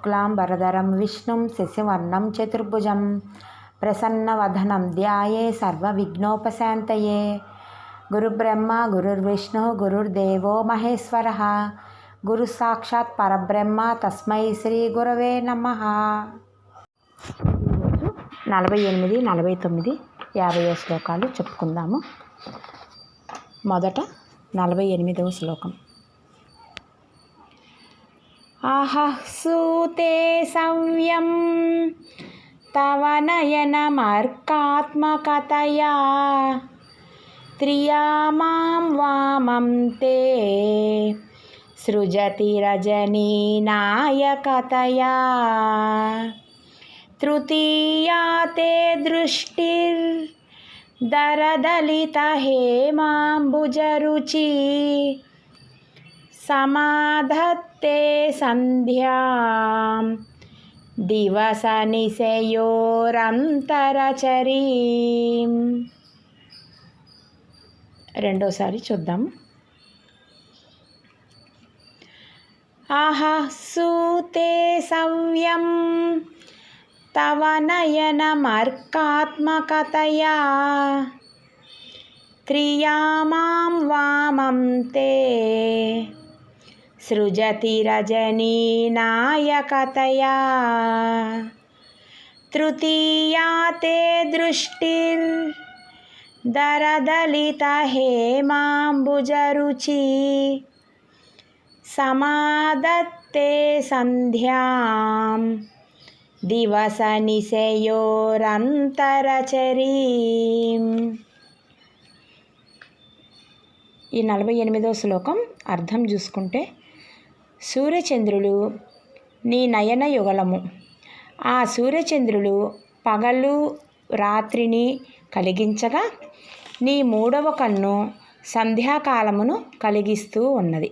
శుక్లాం శుక్లాంబరధరం విష్ణుం శశివర్ణం చతుర్భుజం ప్రసన్నవధనం ధ్యాయే సర్వ విఘ్నోపశాంతయే గురుబ్రహ్మ గురుర్విష్ణు గురుర్దేవో మహేశ్వర గురు సాక్షాత్ పరబ్రహ్మ తస్మై శ్రీ గురవే నమ నలభై ఎనిమిది నలభై తొమ్మిది యాభై శ్లోకాలు చెప్పుకుందాము. మొదట నలభై ఎనిమిదవ శ్లోకం. ఆహః సూతే సవ్యం. తవ నయనమర్కాత్మకతయా త్రియా మాం వామం తే. సృజతి రజనీనాయకతయా తృతీయా తే దృష్టిర్. దరదలితహేమాంబుజరుచి సమాధత్తే సంధ్యాం దివస నిశయోరంతరచరీ రెండోసారి చూద్దాం। ఆహా సూతే సవ్యం। తవ నయనమర్కాత్మకతయా త్రియా మాం వామం తే। సృజతి రజనీనాయకతయా తృతీయా తే దృష్టిర్ దరదలితహేమాంబుజరుచి. సమాదత్తే సంధ్యాం దివస నిశయోరంతరచరీం ఈ నలభై ఎనిమిదో శ్లోకం అర్థం చూసుకుంటే సూర్యచంద్రులు నీ నయన యుగలము. ఆ సూర్యచంద్రులు పగలు రాత్రిని కలిగించగా నీ మూడవ కన్ను సంధ్యాకాలమును కలిగిస్తూ ఉన్నది.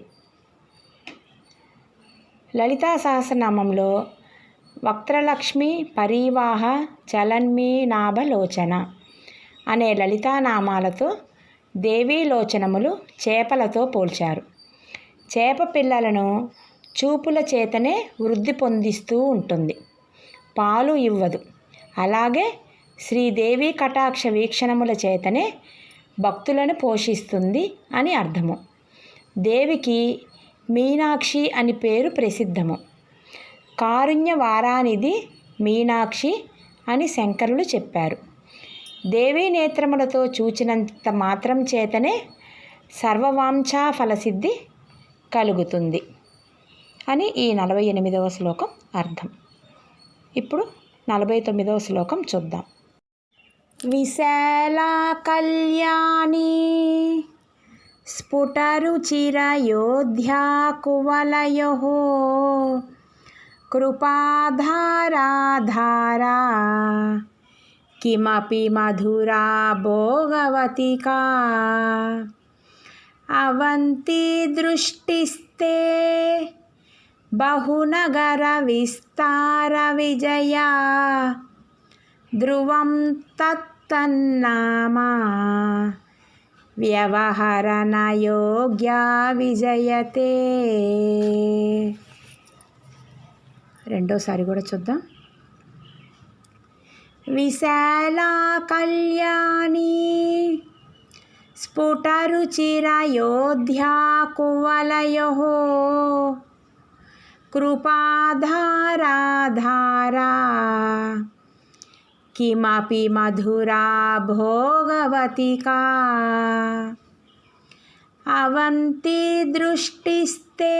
లలితా సహస్రనామంలో వక్త్రలక్ష్మి పరివాహ చలన్మీనాభలోచన అనే లలితానామాలతో దేవీలోచనములు చేపలతో పోల్చారు. చేప పిల్లలను చూపుల చేతనే వృద్ధి పొందిస్తూ ఉంటుంది. పాలు ఇవ్వదు. అలాగే శ్రీదేవి కటాక్ష వీక్షణముల చేతనే భక్తులను పోషిస్తుంది అని అర్థము. దేవికి మీనాక్షి అని పేరు ప్రసిద్ధము. కారుణ్య వారానిధి మీనాక్షి అని శంకరులు చెప్పారు. దేవీ నేత్రములతో చూచినంత మాత్రం చేతనే సర్వవాంఛా ఫలసిద్ధి కలుగుతుంది అని ఈ నలభై ఎనిమిదవ శ్లోకం అర్థం. ఇప్పుడు నలభై తొమ్మిదవ శ్లోకం చూద్దాం. విశాలా కళ్యాణి స్ఫుటరుచిరయోధ్యాకువలయో కృపాధారాధారా కిమపి మధురా భోగవతికా. అవంతి దృష్టిస్తే బహునగర విస్తార విజయా. ధ్రువం తత్తన్నామా? వ్యవహరణయోగ్యా విజయతే. రెండోసారి కూడా చూద్దాం. విశాలా కళ్యాణి స్ఫుటరుచిరయోధ్యా కువలయో కృపాధారాధారా కిమపి మధురా భోగవతికా అవంతి దృష్టిస్తే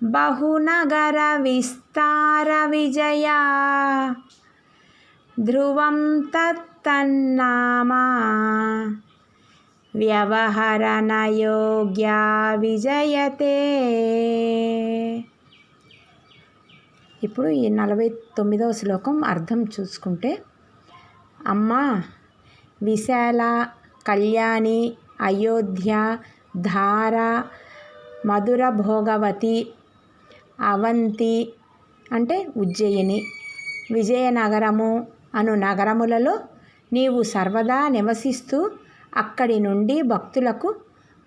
బహునగర విస్తార విజయా ధ్రువం తత్తన్నామా? వ్యవహరణయోగ్యా విజయతే. ఇప్పుడు ఈ నలభై తొమ్మిదవ శ్లోకం అర్థం చూసుకుంటే అమ్మ విశాల కళ్యాణి అయోధ్య ధార మధుర భోగవతి అవంతి అంటే ఉజ్జయిని విజయనగరము అను నగరములలో నీవు సర్వదా నివసిస్తూ అక్కడి నుండి భక్తులకు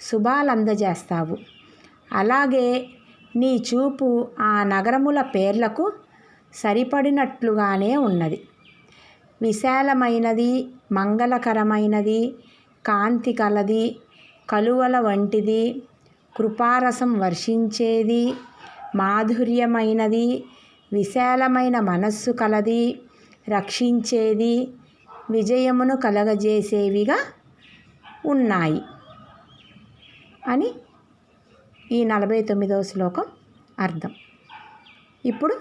శుభాలందజేస్తావు. అలాగే నీ చూపు ఆ నగరముల పేర్లకు సరిపడినట్లుగానే ఉన్నది. విశాలమైనది మంగళకరమైనది కాంతి కలది కలువల వంటిది కృపారసం వర్షించేది మాధుర్యమైనది విశాలమైన మనస్సు కలది రక్షించేది విజయమును కలగజేసేవిగా ఉన్నాయి. అని ఈ నలభై తొమ్మిదవ శ్లోకం అర్థం. ఇప్పుడు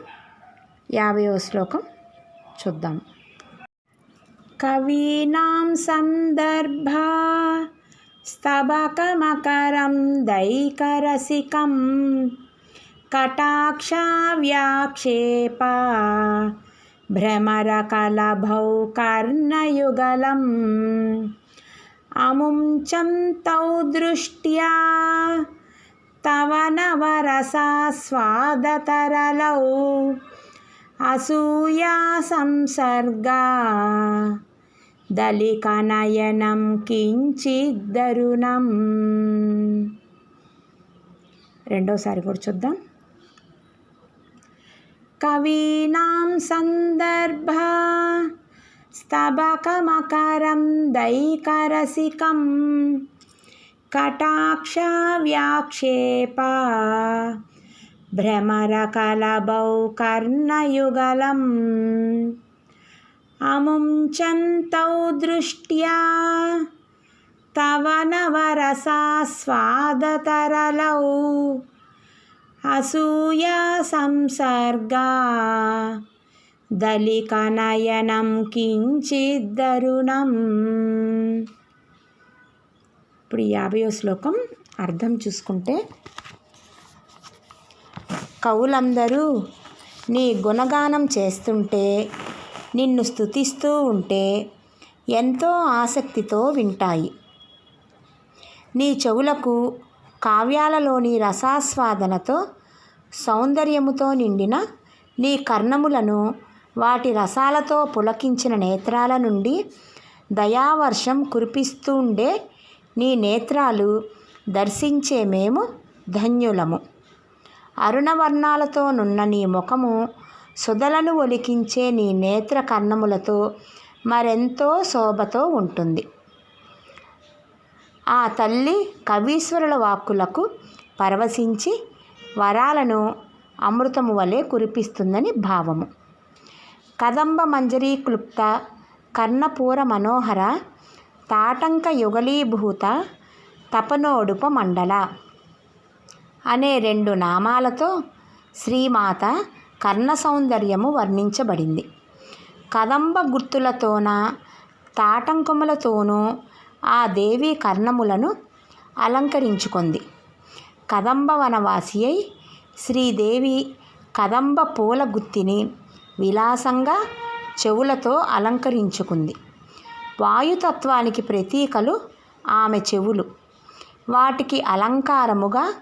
యాభైవ శ్లోకం చూద్దాం. కవీనాం సందర్భ స్తబకమకరం దైకరసికం కటాక్షావ్యాక్షేప భ్రమరకలభౌ కర్ణయుగలం అముంచం తౌ దృష్ట్యా తవ నవరసాస్వాదతరలౌ అసూయా సంసర్గా దళికనయనం కించిద్దరుణం రెండోసారి కూడా చూద్దాం. కవీనాం సందర్భ స్తబకమకరం దైకరసికం కటాక్షవ్యాక్షేప భ్రమరకలభౌ కర్ణయుగలం అముంచంతౌ దృష్ట్యా తవ నవరసాస్వాదతరలౌ అసూయా సంసర్గా. దళికనయనం కించిద్దరుణం. ఇప్పుడు యాభయో శ్లోకం అర్థం చూసుకుంటే కవులందరూ నీ గుణగానం చేస్తుంటే నిన్ను స్తుతిస్తూ ఉంటే ఎంతో ఆసక్తితో వింటాయి. నీ చెవులకు కావ్యాలలోని రసాస్వాదనతో సౌందర్యముతో నిండిన నీ కర్ణములను వాటి రసాలతో పులకించిన నేత్రాల నుండి దయావర్షం కురిపిస్తుండే నీ నేత్రాలు దర్శించే మేము ధన్యులము. అరుణవర్ణాలతో నున్న నీ ముఖము సుధలను ఒలికించే నీ నేత్ర కర్ణములతో మరెంతో శోభతో ఉంటుంది. ఆ తల్లి కవీశ్వరుల వాక్కులకు పరవశించి వరాలను అమృతము వలె కురిపిస్తుందని భావము. కదంబ మంజరీ క్లుప్త కర్ణపూర మనోహర తాటంక యుగలీభూత తపనోడుప మండల అనే రెండు నామాలతో శ్రీమాత కర్ణ సౌందర్యము వర్ణించబడింది. కదంబ గుర్తులతోన తాటంకములతోనూ ఆ దేవి కర్ణములను అలంకరించుకుంది. కదంబ వనవాసి అయి శ్రీదేవి కదంబ పూల గుత్తిని విలాసంగా చెవులతో అలంకరించుకుంది. వాయుతత్వానికి ప్రతీకలు ఆమె చెవులు. వాటికి అలంకారముగా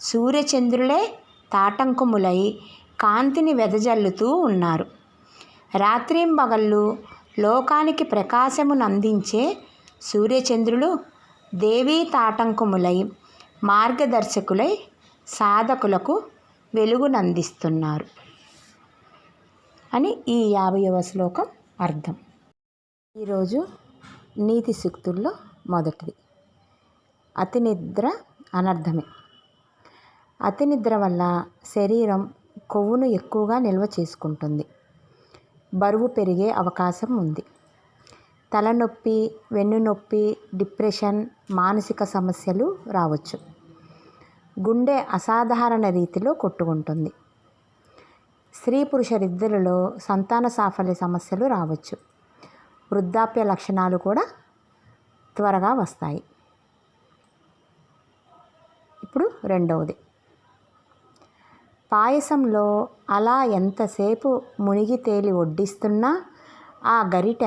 సూర్యచంద్రులే తాటంకుములై కాంతిని వెదజల్లుతూ ఉన్నారు. రాత్రింబగళ్ళు లోకానికి ప్రకాశమునందించే సూర్యచంద్రులు దేవీ తాటంకుములై మార్గదర్శకులై సాధకులకు వెలుగునందిస్తున్నారు. అని ఈ యాభైవ శ్లోకం అర్థం. ఈరోజు నీతి సూక్తుల్లో మొదటిది. అతి నిద్ర అనర్థమే. అతి నిద్ర వల్ల శరీరం కొవ్వును ఎక్కువగా నిల్వ చేసుకుంటుంది. బరువు పెరిగే అవకాశం ఉంది. తలనొప్పి వెన్నునొప్పి డిప్రెషన్ మానసిక సమస్యలు రావచ్చు. గుండె అసాధారణ రీతిలో కొట్టుకుంటుంది. స్త్రీ పురుషరిద్దరిలో సంతాన సాఫల్య సమస్యలు రావచ్చు. వృద్ధాప్య లక్షణాలు కూడా త్వరగా వస్తాయి. ఇప్పుడు రెండవది. పాయసంలో అలా ఎంతసేపు మునిగి తేలి వడ్డిస్తున్నా ఆ గరిట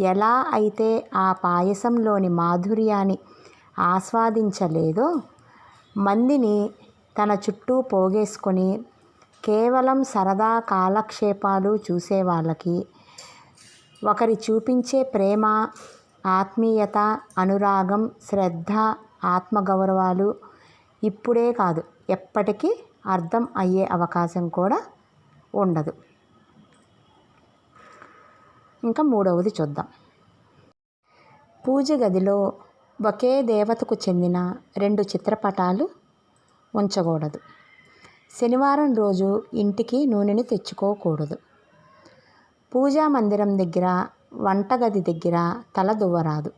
ఎలా అయితే ఆ పాయసంలోని మాధుర్యాన్ని ఆస్వాదించలేదో మందిని తన చుట్టూ పోగేసుకొని కేవలం సరదా కాలక్షేపాలు చూసే వాళ్ళకి ఒకరి చూపించే ప్రేమ ఆత్మీయత అనురాగం శ్రద్ధ ఆత్మగౌరవాలు ఇప్పుడే కాదు ఎప్పటికీ అర్థం అయ్యే అవకాశం కూడా ఉండదు. ఇంకా మూడవది చూద్దాం. పూజ గదిలో ఒకే దేవతకు చెందిన రెండు చిత్రపటాలు ఉంచకూడదు. శనివారం రోజు ఇంటికి నూనెని తెచ్చుకోకూడదు. పూజా మందిరం దగ్గర వంటగది దగ్గర తల దువ్వరాదు.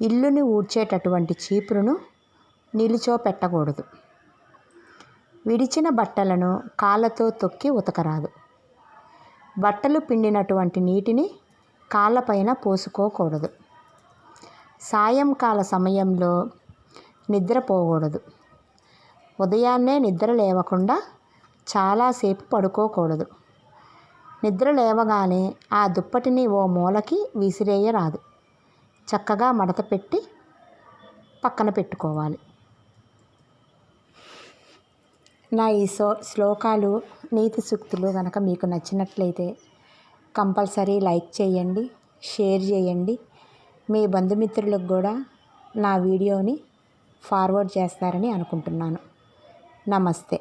ఇల్లుని ఊడ్చేటటువంటి చీపురును నిలిచో పెట్టకూడదు విడిచిన బట్టలను కాళ్ళతో తొక్కి ఉతకరాదు. బట్టలు పిండినటువంటి నీటిని కాళ్ళపైన పోసుకోకూడదు. సాయంకాల సమయంలో నిద్రపోకూడదు. ఉదయాన్నే నిద్ర లేవకుండా చాలాసేపు పడుకోకూడదు. నిద్ర లేవగానే ఆ దుప్పటిని ఓ మూలకి విసిరేయరాదు. చక్కగా మడత పెట్టి పక్కన పెట్టుకోవాలి. నా ఈ సో శ్లోకాలు నీతి సూక్తులు కనుక మీకు నచ్చినట్లయితే కంపల్సరీ లైక్ చేయండి షేర్ చేయండి. మీ బంధుమిత్రులకు కూడా నా వీడియోని ఫార్వర్డ్ చేస్తారని అనుకుంటున్నాను. నమస్తే.